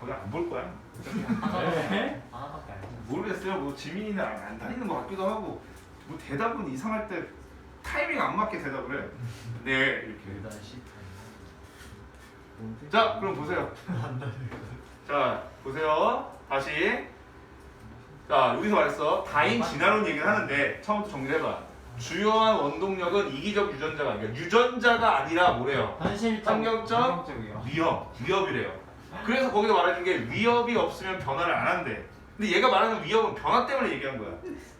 거의 안 볼 거야. 네. 하나밖에 안 돼. 모르겠어요. 뭐 지민이는 안, 안 다니는 것 같기도 하고 뭐 대답은 이상할 때 타이밍 안 맞게 대답을 해. 네 이렇게. 일단 시자 그럼 보세요. 자 보세요. 다시. 자 여기서 말했어. 다인 진화론 얘기를 하는데 처음부터 정리해봐. 주요한 원동력은 이기적 유전자가 아니라 유전자가 아니라 뭐래요? 현실적 환경적 환경적이요. 위협, 위협이래요. 그래서 거기서 말해준 게 위협이 없으면 변화를 안 한대. 근데 얘가 말하는 위협은 변화 때문에 얘기한 거야.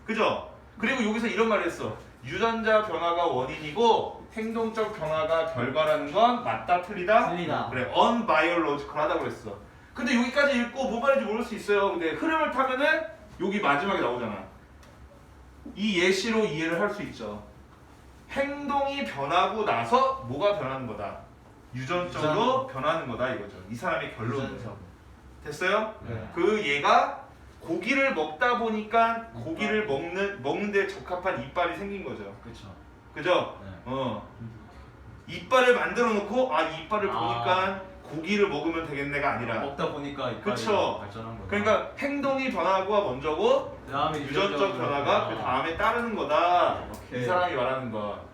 그죠? 그리고 여기서 이런 말을 했어. 유전자 변화가 원인이고 행동적 변화가 결과라는 건 맞다 틀리다? 틀리다. 그래, unbiological하다고 그랬어. 근데 여기까지 읽고 뭐 말인지 모를 수 있어요. 근데 흐름을 타면은 여기 마지막에 나오잖아. 이 예시로 이해를 할 수 있죠. 행동이 변하고 나서 뭐가 변하는 거다. 유전적으로 변하는 거다 이거죠. 이 사람의. 유전적. 됐어요? 네. 그 얘가 고기를 먹다 보니까 고기를 먹는 먹는데 적합한 이빨이 생긴 거죠. 그렇죠. 그죠? 네. 어. 이빨을 만들어 놓고 아이 이빨을 아. 보니까 고기를 먹으면 되겠네가 아니라 먹다 보니까 이빨이 그쵸. 발전한 거다. 그러니까 행동이 변화가 먼저고 그다음에 유전적 변화가 그 다음에 따르는 거다. 이 오케이. 사람이 말하는 거.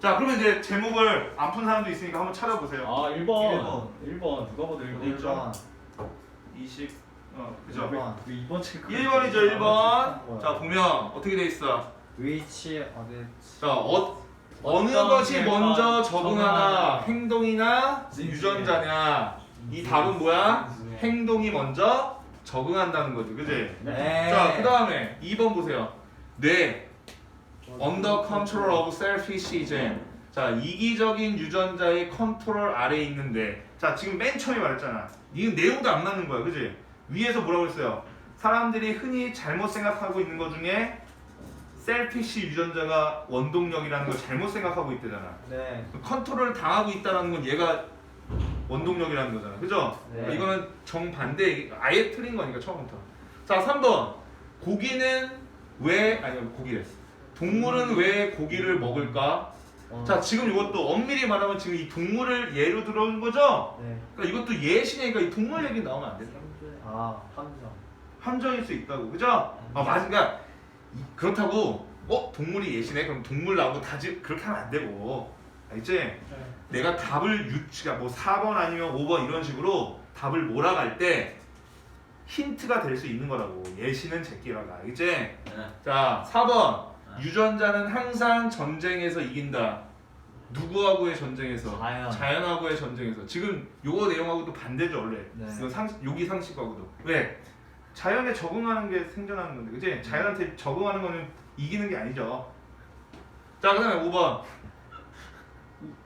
자, 그러면 이제 제목을 안 푼 사람도 있으니까 한번 찾아보세요. 아 1번 1번 누가 봐도 1번 일번. 20. 어, 그죠? 1번. 그 2번 체크 1번이죠, 1번. 뭐야? 자, 보면 어떻게 돼 있어? Which other 자, 어, 어느 어떤 것이 게 먼저 적응하나? 적응하나 행동이나 진수에. 유전자냐? 이 답은 뭐야? 행동이 먼저 적응한다는 거지, 그지? 네. 자, 그 다음에 2번 보세요. 뇌. Under control of selfishism. 자, 이기적인 유전자의 컨트롤 아래에 있는데. 자, 지금 맨 처음에 말했잖아. 이건 내용도 안 맞는 거야, 그지? 위에서 뭐라고 했어요? 사람들이 흔히 잘못 생각하고 있는 것 중에 셀피시 유전자가 원동력이라는 걸 잘못 생각하고 있대잖아. 네. 컨트롤을 당하고 있다는 건 얘가 원동력이라는 거잖아. 그죠? 네. 그러니까 이거는 정반대, 아예 틀린 거니까 처음부터. 자, 3번. 고기는 왜, 아니, 고기래. 동물은 왜 고기를 먹을까? 어. 자, 지금 이것도 엄밀히 말하면 지금 이 동물을 예로 들어온 거죠? 네. 그러니까 이것도 예시니까 이 동물 얘기 나오면 안 된다. 아 함정. 함정일 수 있다고. 그죠? 아, 맞아. 그러니까 이- 그렇다고, 어? 동물이 예시네? 그럼 동물 나오고 다지, 그렇게 하면 안 되고. 알지? 네. 내가 답을 유치가 뭐 4번 아니면 5번 이런 식으로 답을 몰아갈 때 힌트가 될 수 있는 거라고 예시는 제끼라가 알겠지? 네. 자 4번 네. 유전자는 항상 전쟁에서 이긴다. 누구하고의 전쟁에서? 자연. 자연 하고의 전쟁에서. 지금 요거 내용하고도 반대죠 원래. 네. 이거 상식, 요기 상식하고도. 왜? 자연에 적응하는 게 생존하는 건데 그지? 자연한테 적응하는 거는 이기는 게 아니죠. 자 그다음에 5번.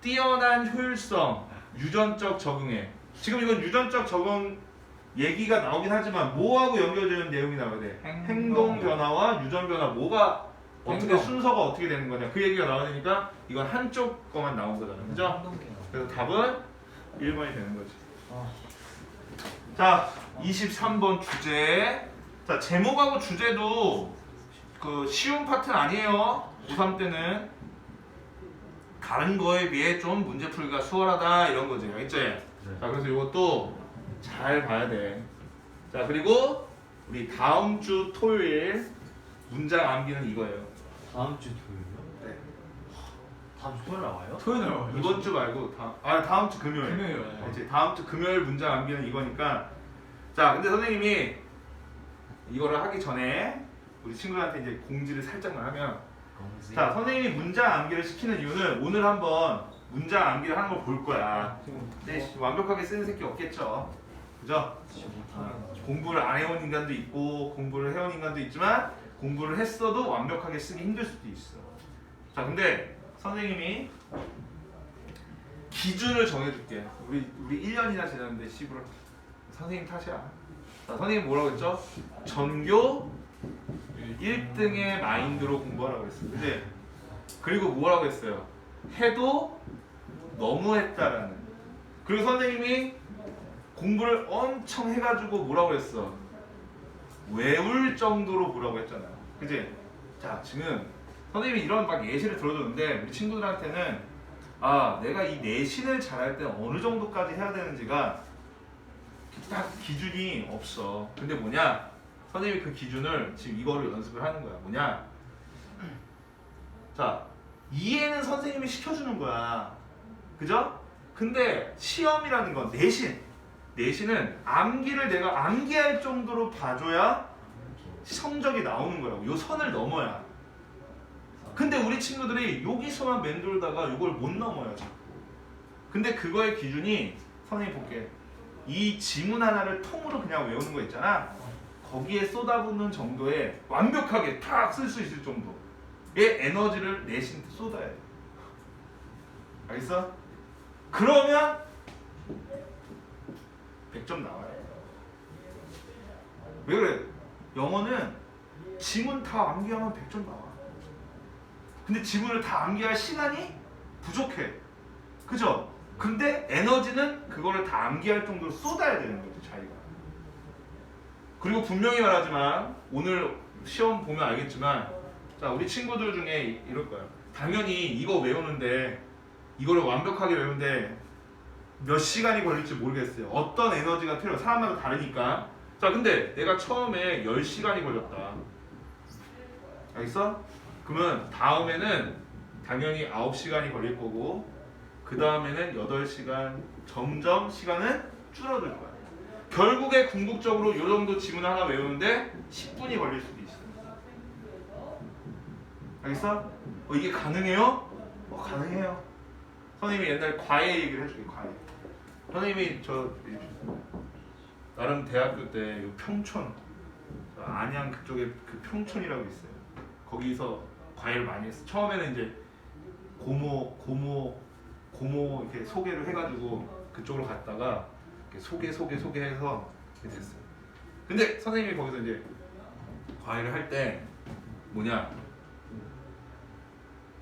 뛰어난 효율성 유전적 적응에. 지금 이건 유전적 적응 얘기가 나오긴 하지만 뭐하고 연결되는 내용이 나와야 돼? 행동 변화와 유전 변화. 뭐가 어떻게. 순서가 어떻게 되는 거냐? 그 얘기가 나와야 되니까 이건 한쪽 거만 나온 거잖아. 그죠? 그래서 답은 1번이 되는 거지. 어. 자 23번 주제. 자 제목하고 주제도 그 쉬운 파트는 아니에요. 고3 때는 다른 거에 비해 좀 문제 풀기가 수월하다 이런 거지. 알겠지? 자 그래서 이것도 잘 봐야 돼자 그리고 우리 다음 주 토요일 문장 암기는 이거예요 다음 주 토요일요? 네. 다음 주 토요일 나와요? 토요일 나와요. 이번 주 말고 다, 아 다음 주 금요일 금요일. 네. 이제 다음 주 금요일 문장 암기는 이거니까 자 근데 선생님이 이거를 하기 전에 우리 친구들한테 이제 공지를 살짝만 하면 공지. 자 선생님이 문장 암기를 시키는 이유는 오늘 한번 문장 암기를 하는 걸 볼 거야 근데 완벽하게 쓰는 새끼 없겠죠 그죠? 아, 공부를 안 해온 인간도 있고 공부를 해온 인간도 있지만 공부를 했어도 완벽하게 쓰기 힘들 수도 있어 자 근데 선생님이 기준을 정해줄게 우리 우리 1년이나 지났는데 시부를 선생님 탓이야 자, 선생님 뭐라고 했죠? 전교 1등의 마인드로 공부하라고 했어 그지? 그리고 뭐라고 했어요? 해도 너무했다라는 그리고 선생님이 공부를 엄청 해가지고 뭐라고 했어? 외울 정도로 뭐라고 했잖아. 그지? 자, 지금 선생님이 이런 막 예시를 들어줬는데 우리 친구들한테는 아, 내가 이 내신을 잘할 때 어느 정도까지 해야 되는지가 딱 기준이 없어. 근데 뭐냐? 선생님이 그 기준을 지금 이거를 연습을 하는 거야. 뭐냐? 자, 이해는 선생님이 시켜주는 거야. 그죠? 근데 시험이라는 건 내신. 내신은 암기를 내가 암기할 정도로 봐줘야 성적이 나오는 거라고. 요 선을 넘어야. 근데 우리 친구들이 여기서만 맴돌다가 이걸 못 넘어요, 자꾸. 근데 그거의 기준이 선생님 볼게. 이 지문 하나를 통으로 그냥 외우는 거 있잖아. 거기에 쏟아붓는 정도의 완벽하게 탁 쓸 수 있을 정도의 에너지를 내신 쏟아야 돼. 알겠어? 그러면 100점 나와요. 왜 그래? 영어는 지문 다 암기하면 100점 나와. 근데 지문을 다 암기할 시간이 부족해. 그죠? 근데 에너지는 그거를 다 암기할 정도로 쏟아야 되는 거지, 자기가. 그리고 분명히 말하지만 오늘 시험 보면 알겠지만 자, 우리 친구들 중에 이- 이럴 거야. 당연히 이거 외우는데 이거를 완벽하게 외우는데 몇 시간이 걸릴지 모르겠어요. 어떤 에너지가 필요? 사람마다 다르니까. 자, 근데 내가 처음에 10시간이 걸렸다. 알겠어? 그러면 다음에는 당연히 9시간이 걸릴 거고 그 다음에는 8시간 점점 시간은 줄어들 거야. 결국에 궁극적으로 이 정도 지문 하나 외우는데 10분이 걸릴 수도 있어. 알겠어? 어, 이게 가능해요? 어, 가능해요. 선생님이 옛날 과외 얘기를 해줄게, 과외. 선생님이 저 이- 나름 대학교 때요 평촌 저 안양 그쪽에 그 평촌이라고 있어요. 거기서 과외를 많이 했어. 처음에는 이제 고모 고모 고모 이렇게 소개를 해가지고 그쪽으로 갔다가 이렇게 소개 소개 소개해서 이렇게 됐어요. 근데 선생님이 거기서 이제 과외를 할 때 뭐냐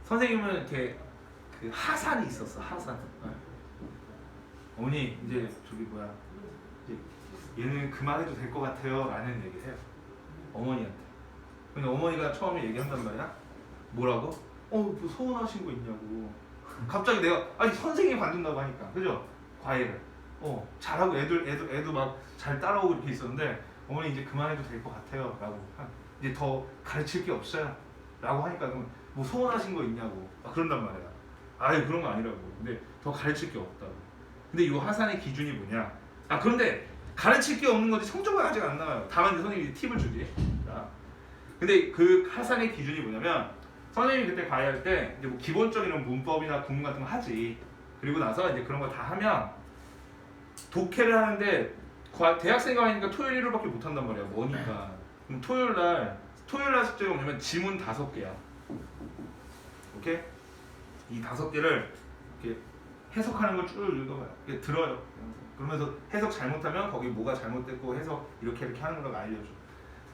선생님은 이렇게 그 하산이 있었어 하산. 네. 어머니 이제 저기 뭐야 얘는 그만해도 될 것 같아요 라는 얘기를 해요. 어머니한테. 근데 어머니가 처음에 얘기한단 말이야. 뭐라고? 어, 뭐 서운하신 거 있냐고. 갑자기 내가 아니 선생님이 관둔다고 하니까 그죠? 과외를. 어 잘하고 애들 애도 애도 막 잘 따라오고 이렇게 있었는데 어머니 이제 그만해도 될 것 같아요 라고. 한- 이제 더 가르칠 게 없어요 라고 하니까 그럼 뭐 서운하신 거 있냐고. 아, 그런단 말이야. 아유 그런 거 아니라고. 근데 더 가르칠 게 없다고. 근데 이 하산의 기준이 뭐냐? 아 그런데 가르칠 게 없는 거지 성적은 아직 안 나와요. 다만 이제 선생님이 팁을 주지. 자, 근데 그 하산의 기준이 뭐냐면 선생님이 그때 과외할 때 이제 뭐 기본적인 문법이나 구문 같은 거 하지. 그리고 나서 이제 그런 거 다 하면 독해를 하는데 과- 대학생 과외니까 토요일 일요일밖에 못 한단 말이야. 뭐니까. 그럼 토요일 날 토요일 날 숙제가 뭐냐면 지문 다섯 개야. 오케이? 이 다섯 개를 이렇게 해석하는 걸 쭉 읽어봐요. 이렇게 들어요. 그러면서 해석 잘못하면 거기 뭐가 잘못됐고 해석 이렇게 이렇게 하는 거라고 알려줘.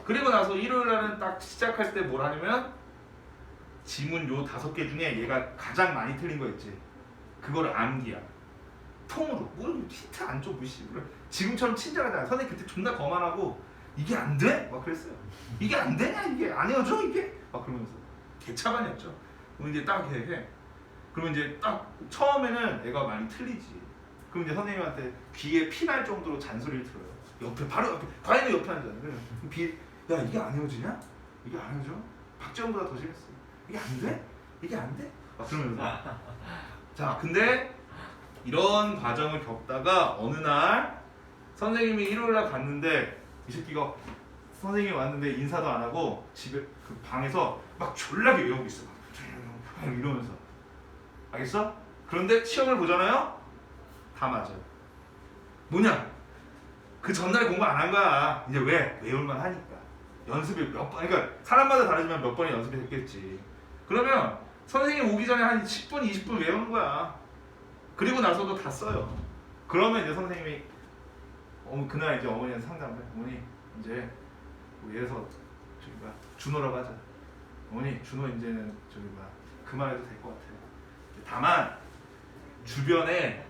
그리고 나서 일요일 날은 딱 시작할 때 뭘 하냐면 지문 요 다섯 개 중에 얘가 가장 많이 틀린 거 있지. 그거를 암기야. 통으로. 뭘 힌트 안 줘, 무시. 지금처럼 친절하잖아. 선생님 그때 존나 거만하고 이게 안 돼? 막 그랬어요. 이게 안 되냐? 이게 안 헤어져? 이게? 막 그러면서 개차반이었죠. 그럼 이제 딱 해. 해. 그러면 이제 딱 처음에는 애가 많이 틀리지. 그럼 이제 선생님한테 귀에 피 날 정도로 잔소리를 들어요. 옆에 바로 옆에 과외는 옆에 앉아요. 그러면 귀, 야 이게 안 헤어지냐? 이게 안 헤어져? 박지원보다 더 심했어. 이게 안 돼? 이게 안 돼? 막 그러면서. 자, 근데 이런 과정을 겪다가 어느 날 선생님이 일요일 날 갔는데 이 새끼가 선생님이 왔는데 인사도 안 하고 집에 그 방에서 막 졸라게 외우고 있어. 막 이러면서. 알겠어? 그런데 시험을 보잖아요? 다 맞아요. 뭐냐? 그 전날에 공부 안 한 거야. 이제 왜? 외울만 하니까. 연습이 몇 번, 그러니까 사람마다 다르지만 몇 번의 연습이 됐겠지. 그러면 선생님 오기 전에 한 10분, 20분 외우는 거야. 그리고 나서도 다 써요. 그러면 이제 선생님이 어, 그날 이제 어머니한테 상담을 해. 어머니 이제 뭐 예를 들어서 저기 뭐야 준호라고 하자. 어머니 준호 이제는 저기 뭐야 그만해도 될 것 같아요. 다만 주변에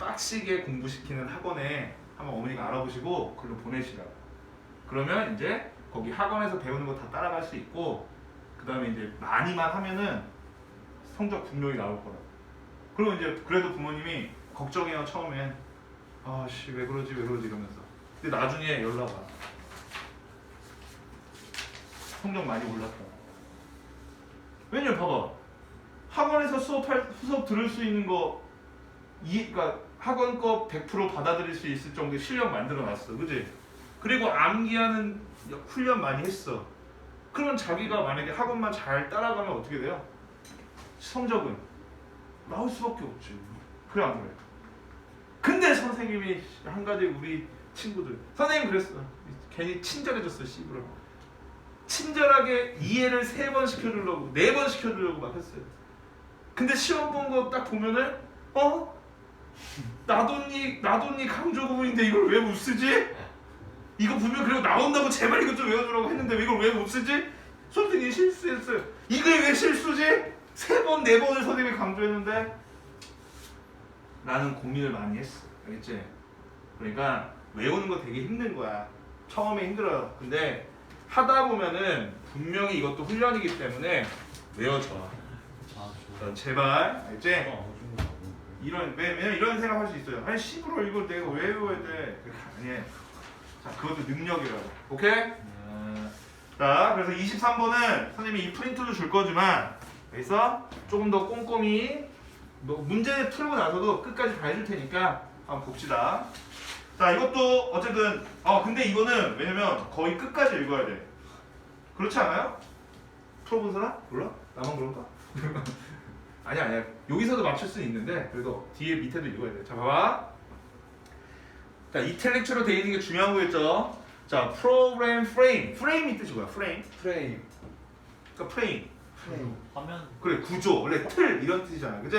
빡시게 공부시키는 학원에 한번 어머니가 알아보시고 글로 보내시라고. 그러면 이제 거기 학원에서 배우는 거 다 따라갈 수 있고 그 다음에 이제 많이만 하면은 성적 분명히 나올 거라고. 그러면 이제 그래도 부모님이 걱정해요 처음엔 아씨 왜 그러지 왜 그러지 이러면서 근데 나중에 연락 와. 성적 많이 올랐다. 왜냐면 봐봐. 학원에서 수업할 수업 들을 수 있는 거 이, 그러니까 학원 거100% 받아들일 수 있을 정도의 실력 만들어 놨어. 그지? 그리고 암기하는 훈련 많이 했어. 그러면 자기가 만약에 학원만 잘 따라가면 어떻게 돼요? 성적은 나올 수밖에 없지. 그래 안 그래? 근데 선생님이 한 가지 우리 친구들 선생님 그랬어. 괜히 친절해졌어 씨부러. 친절하게 이해를 세 번 시켜주려고 네 번 시켜주려고 막 했어요. 근데 시험 본 거 딱 보면은 어 나돈니 나돈니 강조 구문인데 이걸 왜 못 쓰지? 이거 분명 그리고 나온다고 제발 이거 좀 외워주라고 했는데 왜 이걸 왜 못 쓰지? 선생님이 실수했어요. 이게 왜 실수지? 세 번, 네 번을 선생님이 강조했는데 나는 고민을 많이 했어. 알겠지? 그러니까 외우는 거 되게 힘든 거야. 처음에 힘들어요. 근데 하다 보면은 분명히 이것도 훈련이기 때문에 외워져. 아 자, 제발, 알지? 어, 좀 이런 왜, 왜냐면 이런 생각할 수 있어요. 아니 시부로 이걸 내가 왜 외워야 돼? 아니에요. 자 그것도 능력이라고. 오케이? 음, 자 그래서 23번은 선생님이 이 프린트도 줄 거지만 여기서 조금 더 꼼꼼히 뭐 문제 풀고 나서도 끝까지 다 해줄 테니까 한번 봅시다. 자 이것도 어쨌든 어 근데 이거는 왜냐면 거의 끝까지 읽어야 돼. 그렇지 않아요? 풀어본 사람? 몰라? 나만 그런가? 아니야 아니야 여기서도 맞출 수는 있는데 그래도 뒤에 밑에도 읽어야 돼. 자 봐봐. 자 이텔렉처로 돼 있는 게 중요한 거겠죠. 자 프로그램 프레임 프레임이 뜻이 뭐야? 프레임. 프레임 그러니까 프레임. 프레임 화면 그래 구조 원래 틀 이런 뜻이잖아 그지?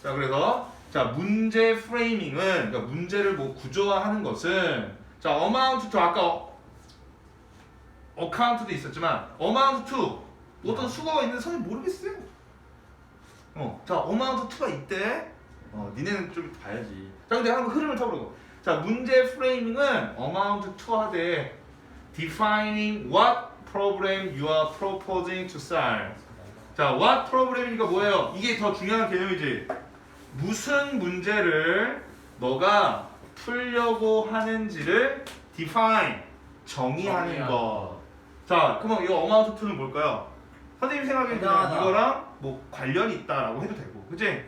자 그래서 자 문제 프레이밍은 그러니까 문제를 뭐 구조화하는 것은 자 amount to 아까 account도 있었지만 amount to 어떤 수거가 있는데 선생님 모르겠어요 어자 amount to가 있대 어 니네는 좀 봐야지 자 근데 한번 흐름을 타보라고 자 문제 프레이밍은 amount to 하되 defining what problem you are proposing to solve 자, what problem이니까 뭐예요? 이게 더 중요한 개념이지. 무슨 문제를 너가 풀려고 하는지를 define, 정의하는 정의하는 것. 자, 그러면 이 amount to는 뭘까요? 선생님 생각에는 그냥. 이거랑 뭐 관련이 있다라고 해도 되고, 그치?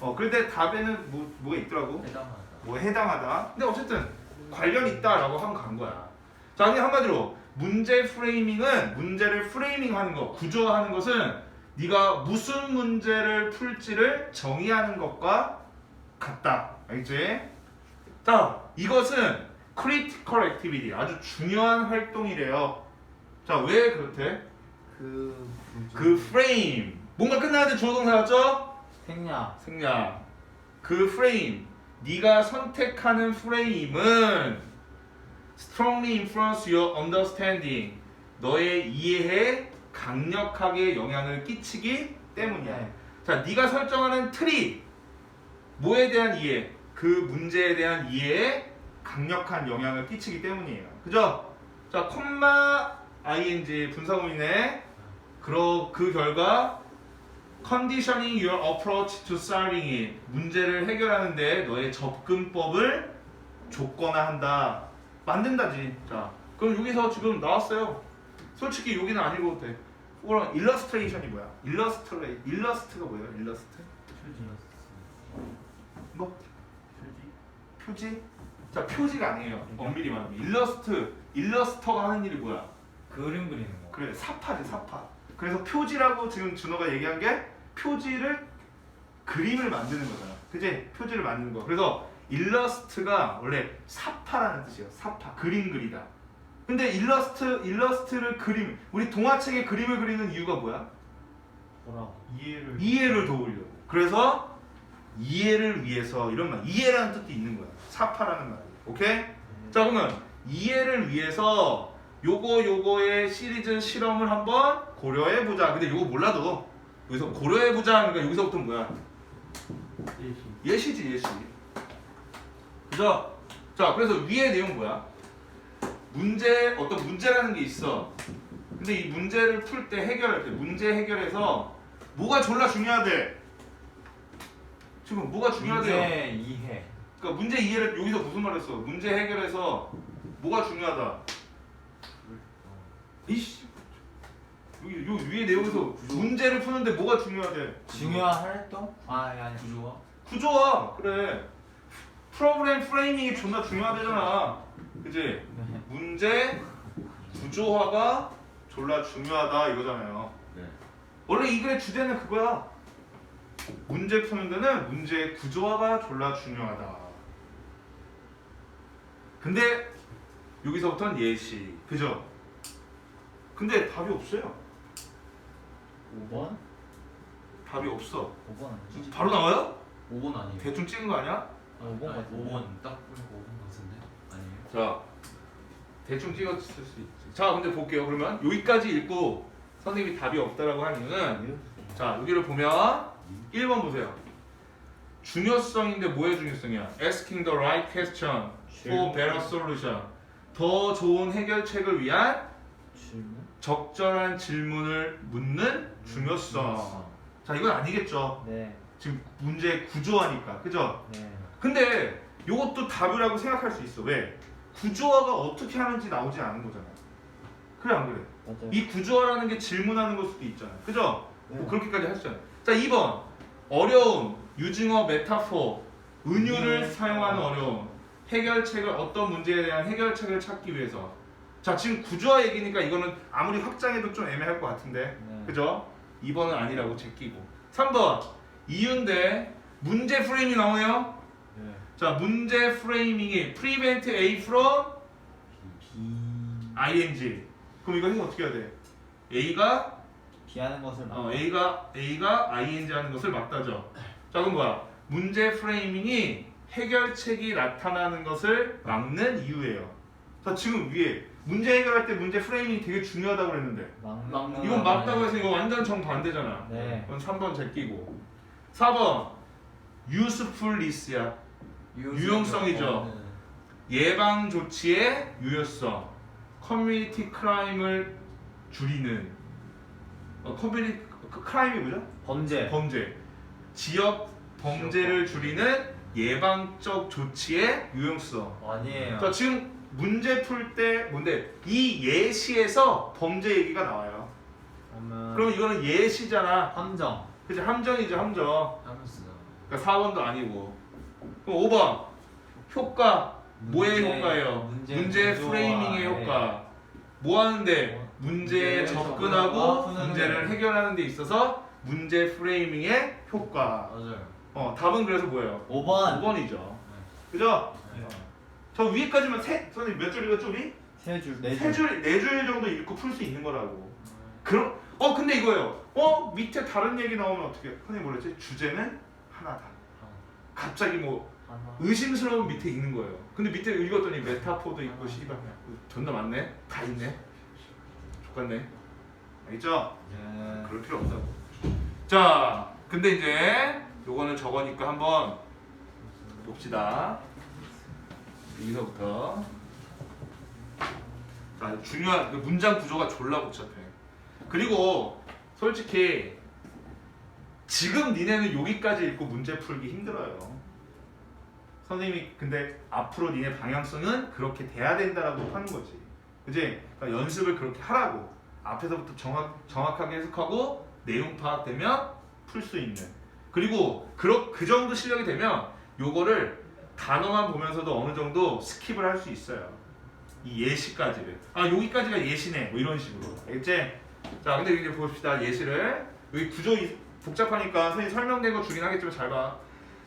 어, 그런데 답에는 뭐, 뭐가 있더라고? 해당하다 뭐 해당하다. 근데 어쨌든 관련 있다라고 하면 간 거야. 자, 그냥 한마디로 문제 프레이밍은 문제를 프레이밍하는 거, 구조화하는 것은 네가 무슨 문제를 풀지를 정의하는 것과 같다. 알겠지? 자, 이것은 critical activity, 아주 중요한 활동이래요. 자, 왜 그렇대? 그그 frame, 뭔가 끝나야 돼 주어 동사 맞죠? 생략 생략. 그 프레임, 네가 선택하는 프레임은 strongly influence your understanding. 너의 이해에 강력하게 영향을 끼치기 때문이야. 네. 자, 네가 설정하는 틀이 뭐에 대한 이해, 그 문제에 대한 이해에 강력한 영향을 끼치기 때문이에요. 그죠? 자, 콤마 ing 분사구문이네. 그러 그 결과 conditioning your approach to solving it 문제를 해결하는데 너의 접근법을 조건화한다. 만든다지. 자, 그럼 여기서 지금 나왔어요. 솔직히 여기는 안 읽어도 돼. 그럼 일러스트레이션이 뭐야? 일러스트레 일러스트가 뭐예요? 일러스트? 뭐? 표지? 자, 표지가 아니에요. 엄밀히 말하면 일러스트, 일러스터가 하는 일이 뭐야? 그림 그리는 거 그래, 사파지, 사파. 그래서 표지라고 지금 준호가 얘기한 게 표지를 그림을 만드는 거잖아. 그지? 표지를 만드는 거. 그래서 일러스트가 원래 사파라는 뜻이에요. 사파, 그림 그리다. 근데 일러스트, 일러스트를 그림, 우리 동화책에 그림을 그리는 이유가 뭐야? 뭐라 이해를 이해를 도우려고. 그래서 이해를 위해서 이런 말, 이해라는 뜻도 있는 거야. 사파라는 말이. 오케이? 자 그러면 이해를 위해서 요거 요거의 시리즈 실험을 한번 고려해 보자. 근데 요거 몰라도 여기서 고려해 보자. 그러니까 여기서부터 뭐야? 예시지 예시. 그죠? 자 그래서 위의 내용 뭐야? 문제 어떤 문제라는 게 있어. 근데 이 문제를 풀 때 해결할 때 문제 해결해서 뭐가 졸라 중요하대. 지금 뭐가 중요하대요? 문제 이해 그러니까 문제 이해를 여기서 무슨 말을 했어? 문제 해결해서 뭐가 중요하다? 이씨 여기 요 위에 내용에서 문제를 푸는데 뭐가 중요하대? 중요한 활동? 아 아니 아니 구조와 구조화 그래 프로그램 프레이밍이 존나 중요하대잖아 그지? 네. 문제 구조화가 졸라 중요하다 이거잖아요 네. 원래 이 글의 주제는 그거야 문제 푸는 데는 문제 구조화가 졸라 중요하다 근데 여기서부터는 예시 그죠? 근데 답이 없어요 5번? 답이 없어 5번 아니지? 바로 나와요? 5번 아니에요? 대충 찍은 거 아니야? 아, 5번 아니, 같은데 5번 딱 5번 같은데? 아니에요? 자 대충 찍었을 수 있지 자 근데 볼게요 그러면 여기까지 읽고 선생님이 답이 없다라고 한 이유는 자 여기를 보면 1번 보세요 중요성인데 뭐의 중요성이야? Asking the right question for better solution 더 좋은 해결책을 위한 질문? 적절한 질문을 묻는 중요성 자 이건 아니겠죠 네 지금 문제 구조화니까 그죠? 네. 근데 이것도 답이라고 생각할 수 있어. 왜? 구조화가 어떻게 하는지 나오지 않은 거잖아. 그래 안 그래? 맞아요 이 구조화라는 게 질문하는 걸 수도 있잖아. 그죠? 네. 뭐 그렇게까지 하시잖아요. 자 2번 어려움, 유징어, 메타포, 은유를 네. 사용하는 어려움, 해결책을 어떤 문제에 대한 해결책을 찾기 위해서. 자 지금 구조화 얘기니까 이거는 아무리 확장해도 좀 애매할 것 같은데, 네. 그죠? 2번은 아니라고 제끼고. 3번 이윤대 문제 프레임이 나오네요. 네. 자 문제 프레이밍이 prevent A from 비 ing 그럼 이거 해서 어떻게 해야 돼? A가 비하는 것을 어, A가 A가 ing 하는 것을 막다죠. 자 그럼 뭐야? 문제 프레이밍이 해결책이 나타나는 것을 막는 이유예요. 자 지금 위에 문제 해결할 때 문제 프레이밍이 되게 중요하다고 그랬는데. 막는 막는 이건 거 맞다고 해서 이거 완전 정반대잖아. 네. 그건 3번 제끼고. 4번. usefulness야. 유용성이죠. 예방 조치의 유효성, 커뮤니티 크라임을 줄이는. 어, 커뮤니티 그 크라임이 뭐죠? 범죄. 범죄, 지역 범죄를 줄이는 예방적 조치의 유용성. 아니에요. 자 지금 문제 풀 때 뭔데 이 예시에서 범죄 얘기가 나와요. 그러면 그럼 이거는 예시잖아. 함정 그치 함정이죠 함정. 그러니까 4번도 아니고. 그럼 5번 효과 뭐의 문제, 효과예요? 문제 문제, 프레이밍의 네. 효과. 뭐 하는데 문제에 문제를 접근하고 접근하고 푸는 문제를 데. 해결하는 데 있어서 문제 프레이밍의 효과. 맞아요. 어 답은 그래서 뭐예요? 5번 5번이죠. 그죠? 네. 저 위에까지만 세 선생님 몇줄 우리? 세줄 세 줄, 네 줄 정도 읽고 풀 수 있는 거라고. 그럼 어 근데 이거예요. 어 밑에 다른 얘기 나오면 어떻게? 선생님 뭐랬지? 주제는 하나다. 갑자기 뭐 하나 의심스러운 밑에 있는 거예요. 근데 밑에 읽었더니 메타포도 있고 씨발 존나 많네. 다 있네. 좋겠네. 알겠죠? 네. 그럴 필요 없다고. 자, 근데 이제 요거는 저거니까 한번 봅시다. 여기서부터. 자, 중요한 그 문장 구조가 졸라 복잡해. 그리고 솔직히 지금 니네는 여기까지 읽고 문제 풀기 힘들어요. 선생님이 근데 앞으로 니네 방향성은 그렇게 돼야 된다라고 하는 거지. 그지? 그러니까 연습을 그렇게 하라고. 앞에서부터 정확, 정확하게 해석하고 내용 파악되면 풀 수 있는. 그리고 그, 그 정도 실력이 되면 요거를 단어만 보면서도 어느 정도 스킵을 할 수 있어요. 이 예시까지를. 아 여기까지가 예시네. 뭐 이런 식으로. 알겠지? 자 근데 이제 봅시다 예시를. 여기 구조 이- 복잡하니까 선생님 설명된 거 주긴 하겠지만 잘 봐.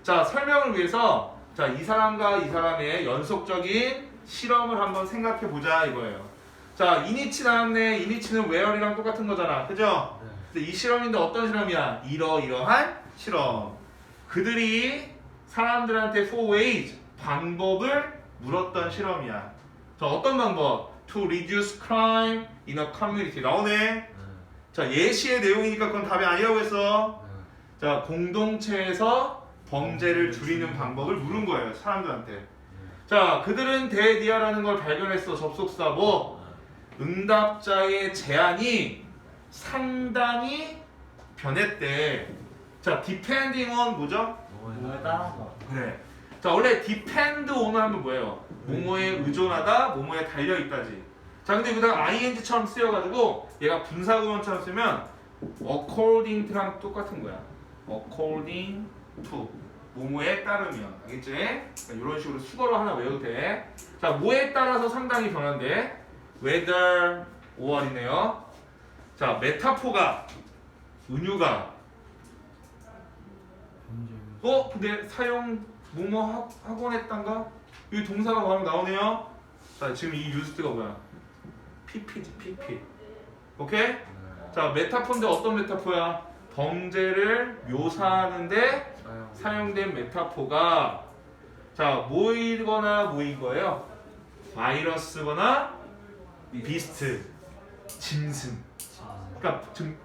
자 설명을 위해서 자 이 사람과 이 사람의 연속적인 실험을 한번 생각해 보자 이거예요. 자 이니치 나왔네. 이니치는 웨어리랑 똑같은 거잖아. 그죠? 네. 근데 이 실험인데 어떤 실험이야? 이러이러한 실험. 그들이 사람들한테 four ways 방법을 물었던 실험이야. 자 어떤 방법? To reduce crime in a community 나오네. 네. 자 예시의 내용이니까 그건 답이 아니라고 했어. 네. 자 공동체에서 범죄를 줄이는 방법을 물은 거예요 사람들한테. 자 그들은 대디아라는 걸 발견했어 접속사 뭐 응답자의 제한이 상당히 변했대. 자 depending on 뭐죠? 뭐에 따라서 그래. 자 원래 depend on을 하면 뭐예요? 뭐뭐에 의존하다, 뭐뭐에 달려 있다지. 자 근데 여기다가 ing처럼 쓰여가지고 얘가 분사구문처럼 쓰면 according to랑 똑같은 거야. according to 뭐뭐에 따르면 알겠지? 그러니까 이런 식으로 수거로 하나 외워도 돼. 자 뭐에 따라서 상당히 변한대. whether or이네요. 자 메타포가 은유가 어? 근데 사용 뭐뭐 하- 하곤 했단가? 여기 동사가 바로 나오네요. 자 지금 이 유스트가 뭐야? PP지 PP. 오케이? 자 메타포인데 어떤 메타포야? 범죄를 묘사하는데 사용. 사용된 메타포가 자 뭐이거나 뭐인 거예요? 바이러스거나 비스트, 짐승. 그러니까 지금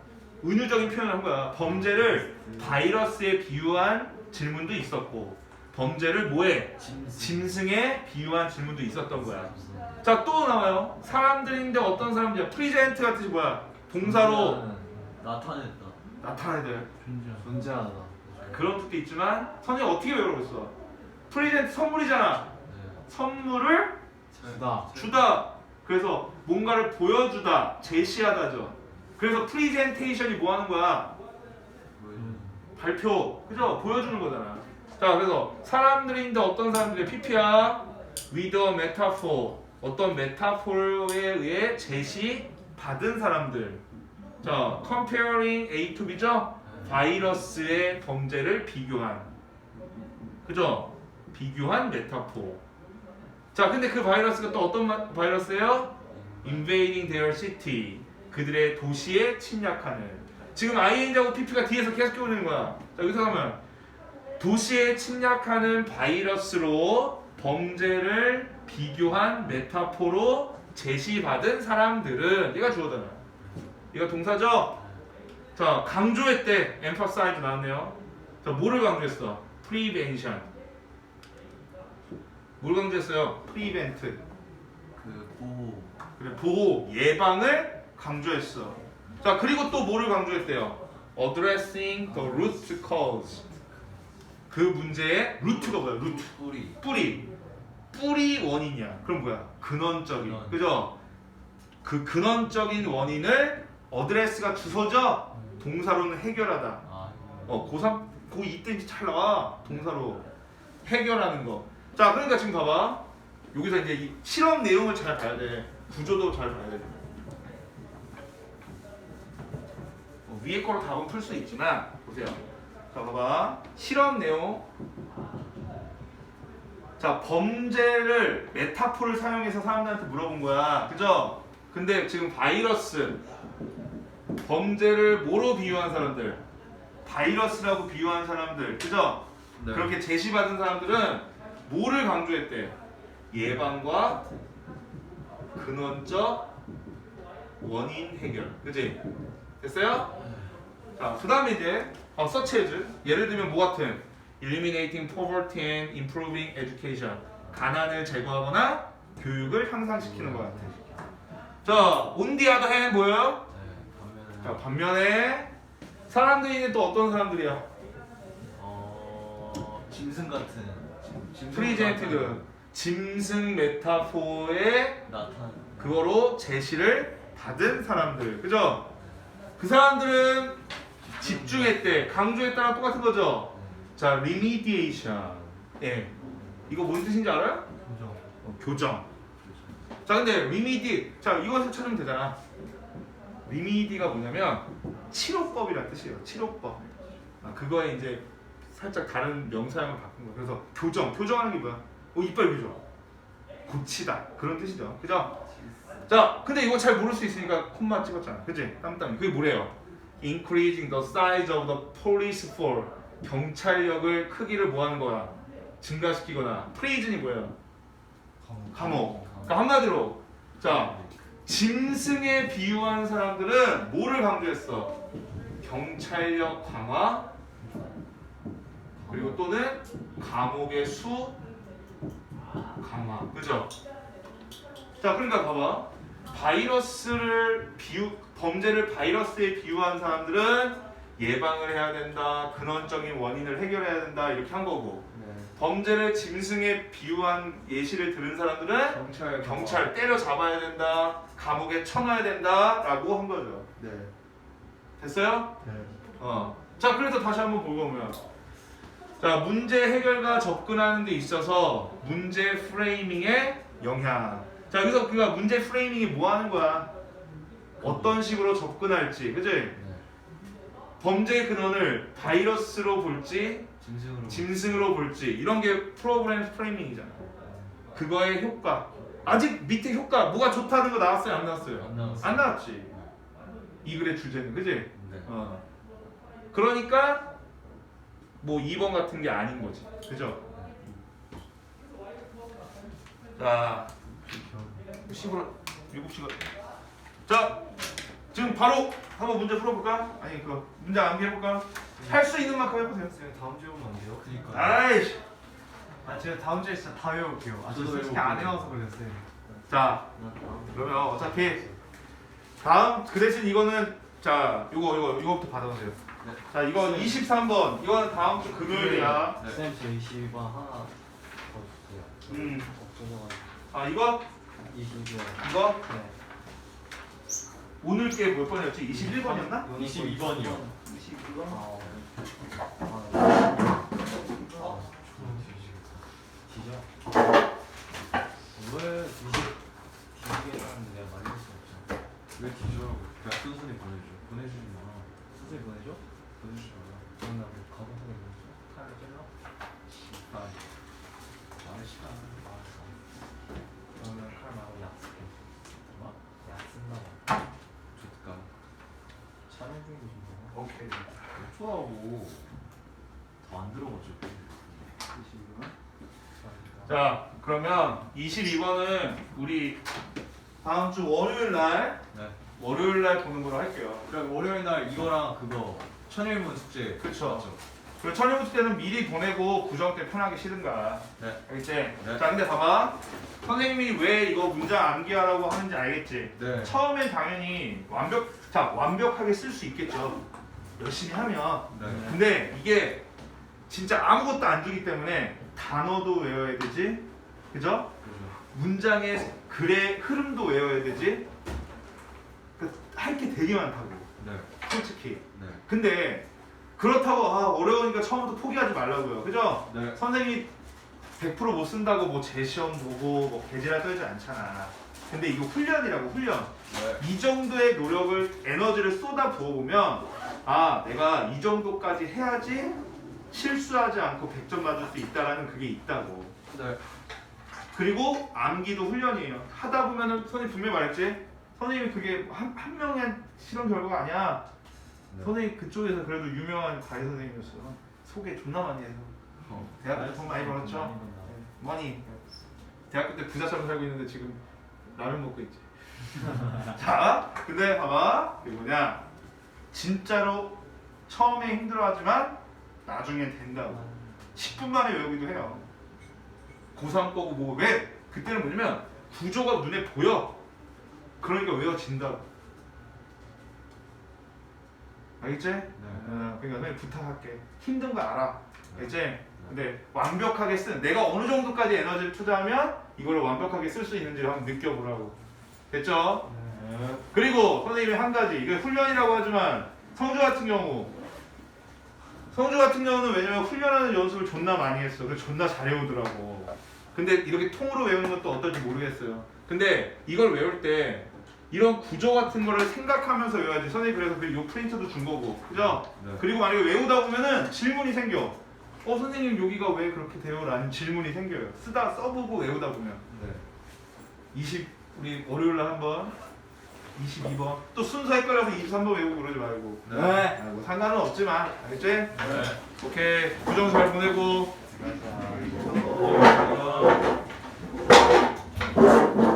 은유적인 표현을 한 거야. 범죄를 바이러스에 비유한 질문도 있었고 범죄를 뭐에 짐승에 비유한 질문도 있었던 거야. 자 또 나와요. 사람들인데 어떤 사람들이야? 프리젠트가 뜻이 뭐야? 동사로 나타냈다. 나타내들 존재하다. 그런 뜻도 있지만 선생님 어떻게 외우겠어? 프리젠트 선물이잖아. 네. 선물을 주다. 주다. 그래서 뭔가를 보여주다, 제시하다죠. 그래서 프리젠테이션이 뭐 하는 거야? 음. 발표, 그죠? 보여주는 거잖아. 자, 그래서 사람들인데 어떤 사람들이 PP야? with a metaphor. 어떤 메타포에 의해 제시 받은 사람들. 자, comparing A to B죠? 바이러스의 범죄를 비교한. 그죠? 비교한 메타포. 자, 근데 그 바이러스가 또 어떤 마- 바이러스예요? invading their city. 그들의 도시에 침략하는. 지금 ING하고 PP가 뒤에서 계속 끼워내는 거야. 자, 여기서 하면 도시에 침략하는 바이러스로 범죄를 비교한 메타포로 제시받은 사람들은 얘가 주어잖아. 얘가 동사죠? 자, 강조했대. emphasize 나왔네요. 자, 뭐를 강조했어? prevention. 뭘 강조했어요? prevent. 그 보호. 그래, 보호, 예방을 강조했어. 자, 그리고 또 뭐를 강조했대요? addressing the root cause. 그 문제의 루트가 뭐야? 루트. 뿌리. 뿌리. 뿌리 원인이야. 그럼 뭐야? 근원적인. 근원. 그죠? 그 근원적인 원인을 어드레스가 주소죠? 동사로는 해결하다. 아. 어, 고3, 고2 때 이제 잘 나와. 동사로. 해결하는 거. 자, 그러니까 지금 봐봐. 여기서 이제 이 실험 내용을 잘 봐야 돼. 구조도 잘 봐야 돼. 위에 거로 답은 풀 수 있지만, 보세요. 자, 봐봐. 실험 내용. 자, 범죄를, 메타포를 사용해서 사람들한테 물어본 거야. 그죠? 근데 지금 바이러스, 범죄를 뭐로 비유한 사람들? 바이러스라고 비유한 사람들. 그죠? 네. 그렇게 제시받은 사람들은 뭐를 강조했대? 예방과 근원적 원인 해결. 그지? 됐어요? 자, 그 다음에 이제 어, 서치해즈. 예를 들면 뭐 같은? Eliminating poverty and improving education. 가난을 제거하거나 교육을 향상시키는 것 같아. 자, other hand 뭐예요? 네. 자, 반면에 반면에 사람들이 또 어떤 사람들이야? 어 짐승 같은. 짐승 프리젠티드 짐승 나타난. 그거로 제시를 받은 사람들 그죠? 그 사람들은 집중했대 강조했다랑 똑같은 거죠? 자 remediation. 예. 이거 뭔 뜻인지 알아요? 어, 교정. 자 근데 remedy 자 이것을 찾으면 되잖아. remedy가 뭐냐면 치료법이란 뜻이에요. 치료법. 아, 그거에 이제 살짝 다른 명사형을 바꾼 거예요. 그래서 교정. 교정하는 게 뭐야? 어 이빨 교정. 고치다. 그런 뜻이죠. 그죠? 자 근데 이거 잘 모를 수 있으니까 콤마 찍었잖아. 그지? 땀땀이. 그게 뭐래요? Increasing the size of the police force 경찰력을 크기를 뭐 하는 거야? 증가시키거나 prison이 뭐예요? 감옥 그러니까 한마디로 자 짐승에 비유한 사람들은 뭐를 강조했어? 경찰력 강화 그리고 또는 감옥의 수 강화 그죠? 자 그러니까 봐봐 바이러스를 비유 범죄를 바이러스에 비유한 사람들은 예방을 해야 된다 근원적인 원인을 해결해야 된다 이렇게 한 거고 네. 범죄를 짐승에 비유한 예시를 들은 사람들은 경찰 경찰 때려 잡아야 된다, 감옥에 쳐놔야 된다라고 한 거죠. 네. 됐어요? 네. 어. 자, 그래서 다시 한번 보면 자, 문제 해결과 접근하는 데 있어서 문제 프레이밍의 영향. 자, 여기서 그가 문제 프레이밍이 뭐 하는 거야? 어떤 식으로 접근할지, 그지? 네. 범죄의 근원을 바이러스로 볼지, 짐승으로. 짐승으로 볼지, 이런 게 프로그램 프레이밍이잖아. 그거의 효과. 아직 밑에 효과, 뭐가 좋다는 거 나왔어요? 안 나왔어요? 안 나왔어요. 안 나왔지. 이 글의 주제는, 그지? 네. 어. 그러니까 뭐 2번 같은 게 아닌 거지. 그죠? 자, 10으로 7시간. 자, 지금 바로 한번 문제 풀어볼까? 아니 그 문제 암기 해볼까? 할 수 있는 만큼 해보세요. 쌤 다음 주에 오면 안 돼요? 그니까. 아이씨. 아 제가 다음 주에 진짜 다 외울게요. 아, 저 저도 솔직히 외우고 안. 해와서 쌤. 자. 그러면 어차피 다음 그 대신 이거는 자, 이거 이거 이거부터 받아보세요. 네. 자, 이거 23번. 이거는 다음 주 금요일이야. 네. 쌤 저희 12번 하나 더 주세요. 음. 없어져가지고. 아, 이거 22번. 이거 네. 오늘 게 몇 번이었지? 21번이었나? 22번이요. 22번. 아, 아, 아, 진짜? 왜 20, 뒤지게라는데 내가 말릴 수 없잖아. 왜 뒤져라고? 그냥 순순히 보내줘. 보내주지 마. 선생님 보내줘? 보내주지 마. 그럼 나뭐 가보선에 보내줘? 칼을 찔러? 아, 나의 시간. 알았어. 그러면 칼 말고 약 쓸게. 뭐? 약 쓴다고. 좋을까? 촬영 중이고 지금. 오케이. 초하고 더 안 들어가죠. 22번. 자, 그러면 22번은 우리 다음 주 월요일 날 네. 월요일 날 보는 걸로 할게요. 그럼 월요일 날 이거랑 그거 천일문 숙제. 그쵸. 맞죠? 그리고 천일부터 때는 미리 보내고 구정 때 편하게 쉬든가. 네. 알겠지? 네. 자, 근데 봐봐. 선생님이 왜 이거 문장 암기하라고 하는지 알겠지? 네. 처음엔 당연히 완벽, 자, 완벽하게 쓸 수 있겠죠. 열심히 하면. 네. 근데 이게 진짜 아무것도 안 주기 때문에 단어도 외워야 되지. 그죠? 문장의 글의 흐름도 외워야 되지. 할 게 되게 많다고. 네. 솔직히. 네. 근데 그렇다고 아, 어려우니까 처음부터 포기하지 말라고요. 그죠? 네. 선생님이 100%못 쓴다고 뭐 재시험 보고 뭐 개지랄 떨지 않잖아. 근데 이거 훈련이라고 훈련. 네. 이 정도의 노력을 에너지를 쏟아 부어 보면 아 내가 이 정도까지 해야지 실수하지 않고 100점 맞을 수 있다라는 그게 있다고. 네. 그리고 암기도 훈련이에요. 하다 보면은 선생님 분명히 말했지. 선생님이 그게 한, 한 명의 실험 결과가 아니야. 네. 선생님 그쪽에서 그래도 유명한 과외 선생님이었어. 소개 존나 많이 해서. 어. 대학교 때돈 많이 벌었죠. 많이. 대학교 때 부자처럼 살고 있는데 지금 라면 먹고 있지. 자, 근데 봐봐. 이게 뭐냐? 진짜로 처음에 힘들어하지만 나중엔 된다고. 10분 만에 외우기도 해요. 고3 거고 뭐 왜? 그때는 뭐냐면 구조가 눈에 보여. 그러니까 외워진다고. 알겠지? 어, 그러니까 선생님 부탁할게. 힘든 거 알아. 알겠지? 근데 완벽하게 쓴 내가 어느 정도까지 에너지를 투자하면 이걸 완벽하게 쓸 수 있는지를 한번 느껴보라고. 됐죠? 그리고 선생님이 한 가지 이게 훈련이라고 하지만 성주 같은 경우 성주 같은 경우는 왜냐면 훈련하는 연습을 존나 많이 했어. 그래서 존나 잘 외우더라고. 근데 이렇게 통으로 외우는 것도 어떨지 모르겠어요. 근데 이걸 외울 때 이런 구조 같은 거를 생각하면서 외워야지. 선생님 그래서 그요 프린트도 준 거고. 그죠? 네. 그리고 만약에 외우다 보면은 질문이 생겨. 어 선생님 여기가 왜 그렇게 돼요? 라는 질문이 생겨요. 쓰다 써보고 외우다 보면. 네. 20 우리 월요일 날 한번 22번. 또 순서 헷갈려서 23번 외우고 그러지 말고. 네. 네. 뭐 상관은 없지만, 알겠지? 네. 오케이. 부정 잘 보내고. 감사합니다.